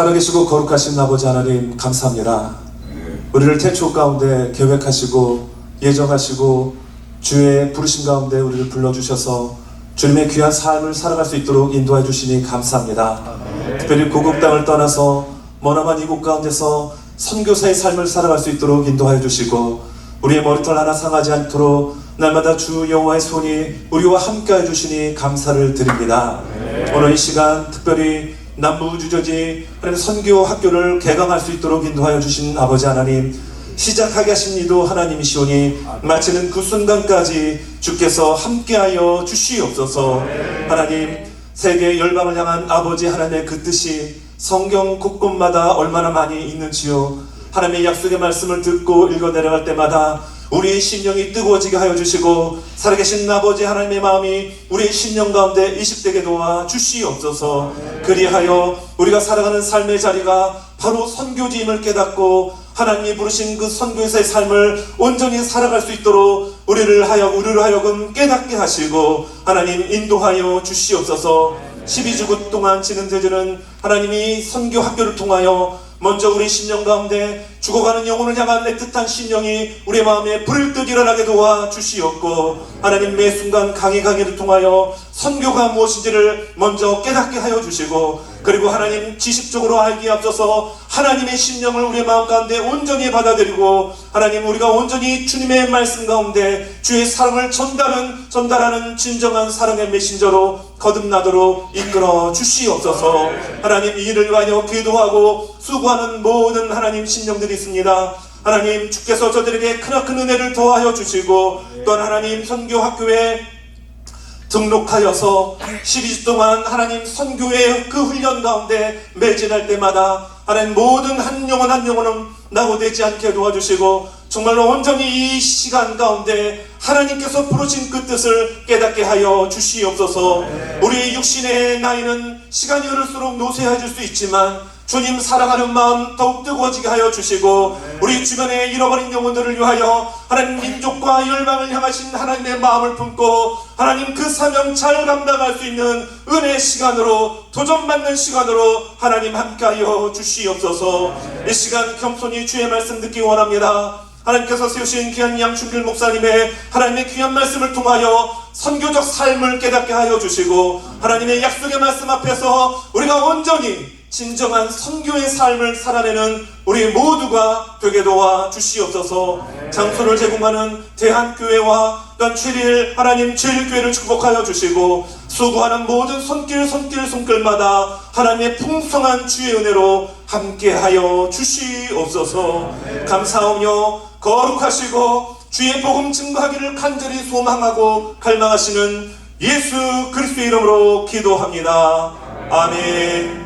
살아계시고 거룩하신 아버지 하나님 감사합니다. 우리를 태초 가운데 계획하시고 예정하시고 주의 부르심 가운데 우리를 불러주셔서 주님의 귀한 삶을 살아갈 수 있도록 인도해 주시니 감사합니다. 특별히 고국 땅을 떠나서 머나먼 이곳 가운데서 선교사의 삶을 살아갈 수 있도록 인도하여 주시고 우리의 머리털 하나 상하지 않도록 날마다 주 여호와의 손이 우리와 함께해 주시니 감사를 드립니다. 오늘 이 시간 특별히 남부주저지 하나님 선교 학교를 개강할 수 있도록 인도하여 주신 아버지 하나님 시작하게 하신 이도 하나님이시오니 마치는 그 순간까지 주께서 함께하여 주시옵소서. 하나님 세계 열방을 향한 아버지 하나님의 그 뜻이 성경 곳곳마다 얼마나 많이 있는지요. 하나님의 약속의 말씀을 듣고 읽어 내려갈 때마다 우리의 심령이 뜨거워지게 하여 주시고 살아계신 아버지 하나님의 마음이 우리의 심령 가운데 이식되게 도와 주시옵소서. 그리하여 우리가 살아가는 삶의 자리가 바로 선교지임을 깨닫고 하나님이 부르신 그 선교에서의 삶을 온전히 살아갈 수 있도록 우리를 하여 우리를 하여금 깨닫게 하시고 하나님 인도하여 주시옵소서. 12주 동안 진행되는 하나님이 선교 학교를 통하여 먼저 우리 심령 가운데 죽어가는 영혼을 향한 애틋한 심령이 우리 마음에 불을 듯 일어나게 도와 주시옵고 하나님 매 순간 강의 강의를 통하여 선교가 무엇인지를 먼저 깨닫게 하여 주시고 그리고 하나님 지식적으로 알기에 앞서서 하나님의 심령을 우리의 마음 가운데 온전히 받아들이고 하나님 우리가 온전히 주님의 말씀 가운데 주의 사랑을 전달은 전달하는 진정한 사랑의 메신저로 거듭나도록 이끌어 주시옵소서. 하나님 이 일을 위하여 기도하고 수고하는 모든 하나님 심령들이 있습니다. 하나님 주께서 저들에게 크나큰 은혜를 더하여 주시고 또한 하나님 선교 학교에 등록하여서 12주 동안 하나님 선교의 그 훈련 가운데 매진할 때마다 하나님 모든 한 영혼 한 영혼은 낙오되지 않게 도와주시고 정말로 온전히 이 시간 가운데 하나님께서 부르신 그 뜻을 깨닫게 하여 주시옵소서. 우리의 육신의 나이는 시간이 흐를수록 노쇠해질 수 있지만 주님 사랑하는 마음 더욱 뜨거워지게 하여 주시고 우리 주변에 잃어버린 영혼들을 위하여 하나님 민족과 열방을 향하신 하나님의 마음을 품고 하나님 그 사명 잘 감당할 수 있는 은혜의 시간으로 도전받는 시간으로 하나님 함께하여 주시옵소서. 이 시간 겸손히 주의 말씀 듣기 원합니다. 하나님께서 세우신 귀한 양춘길 목사님의 하나님의 귀한 말씀을 통하여 선교적 삶을 깨닫게 하여 주시고 하나님의 약속의 말씀 앞에서 우리가 온전히 진정한 선교의 삶을 살아내는 우리 모두가 되게 도와 주시옵소서. 장소를 제공하는 대한교회와 또한 최일 하나님 제일교회를 축복하여 주시고 수고하는 모든 손길 손길 손길마다 하나님의 풍성한 주의 은혜로 함께하여 주시옵소서. 감사하며 거룩하시고 주의 복음 증거하기를 간절히 소망하고 갈망하시는 예수 그리스도의 이름으로 기도합니다. 아멘